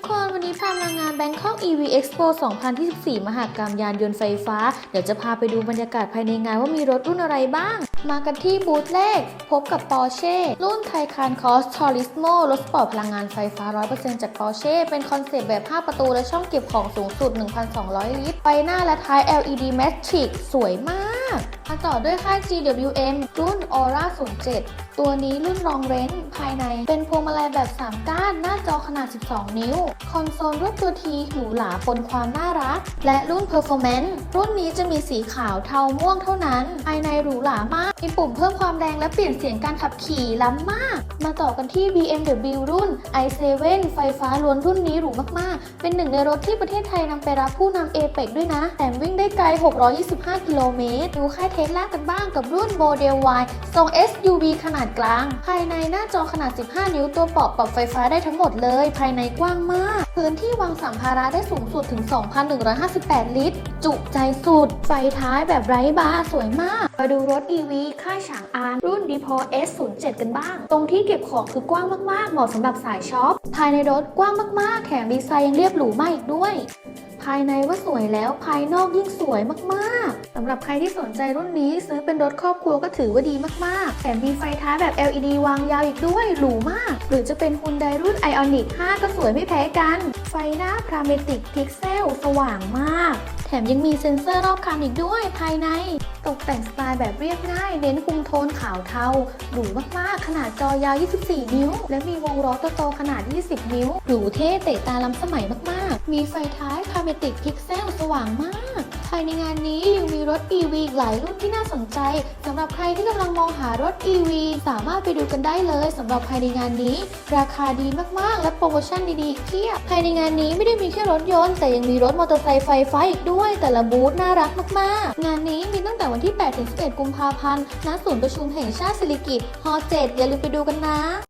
ทุกคน วันนี้พามางาน Bangkok EV Expo 2024 มหากรรมยานยนต์ไฟฟ้า เดี๋ยวจะพาไปดูบรรยากาศภายในงานว่ามีรถรุ่นอะไรบ้าง มากันที่บูธแรก พบกับ Porsche รุ่น Taycan Cross Turismo รถสปอร์ตพลังงานไฟฟ้า 100%จาก Porsche เป็นคอนเซปต์แบบ 5 ประตูและช่องเก็บของสูงสุด 1,200 ลิตรไฟหน้าและท้าย LED Matrix สวยมากมาต่อด้วยค่าย GWM รุ่น Aura 07 ตัวนี้รุ่นรองเรนภายใน เป็นพวงมาลัยแบบ 3 ก้าน หน้าจอขนาด 12 นิ้ว คอนโซลรูปตัวทีหรูหราปนความน่ารัก และรุ่น Performance รุ่นนี้จะมีสีขาวเทาม่วงเท่านั้น ภายในหรูหรามากมีปุ่มเพิ่มความแรงและเปลี่ยนเสียงการขับขี่ล้ำมาก มาต่อกันที่ BMW รุ่น i7 ไฟฟ้าล้วนรุ่นนี้หรูมากๆ เป็นหนึ่งในรถที่ประเทศไทยนำไปรับผู้นำเอเปกด้วยนะ แถมวิ่งได้ไกล 625 กิโลเมตร ดูค่ายเทสลากันบ้างกับรุ่น Model Y ทรง SUV ขนาดกลาง ภายในหน้าจอขนาด 15 นิ้วตัวเปราะปรับไฟฟ้าได้ทั้งหมดเลย ภายในกว้างมาก พื้นที่วางสัมภาระได้สูงสุดถึง 2,158 ลิตร จุใจสุด ไฟท้ายแบบไร้บาร์สวยมาก มาดูรถ EV ค่ายฉางอานรุ่น d e p o S07 กันบ้าง ตรงที่เก็บของคือกว้างมาก ๆ เหมาะสำหรับสายช็อป ภายในรถกว้างมาก ๆ แถมดีไซน์ยังเรียบหรูมากอีกด้วยายในว่าสวยแล้วภายนอกยิ่งสวยมากๆสำหรับใครที่สนใจรุ่นนี้ซื้อเป็นรถครอบครัวก็ถือว่าดีมากๆแถมมีไฟท้ายแบบ LED วางยาวอีกด้วยหรูมาก หรือจะเป็น Hyundai รุ่น Ioniq 5 ก็สวยไม่แพ้กัน ไฟหน้าพราเมติกพิกเซลสว่างมาก แถมยังมีเซ็นเซอร์รอบคันอีกด้วยภายใน ตกแต่งสไตล์แบบเรียบง่าย เน้นคุมโทนขาวเทาหรูมากๆ ขนาดจอยาว 24 นิ้ว และมีวงล้อโตๆขนาด 20 นิ้ว หรูเท่เตะตาล้ำสมัยมากๆ มีไฟท้าย Parametric Pixel สว่างมาก ภายในงานนี้ยังมีรถ EV อีหลายรุ่นที่น่าสนใจสำหรับใครที่กำลังมองหารถ EV สามารถไปดูกันได้เลยสำหรับภายในงานนี้ ราคาดีมากๆ และโปรโมชั่นดีๆเพียบภายในงานนี้ไม่ได้มีแค่รถยนต์แต่ยังมีรถมอเตอร์ไซค์ไฟฟ้าอีกด้วย แต่ละบูธน่ารักมากๆ งานนี้มีตั้งแต่วันที่ 8-11 กุมภาพันธ์ ณ ศูนย์ประชุมแห่งชาติสิริกิติ์ฮอ7อย่าลืมไปดูกันนะ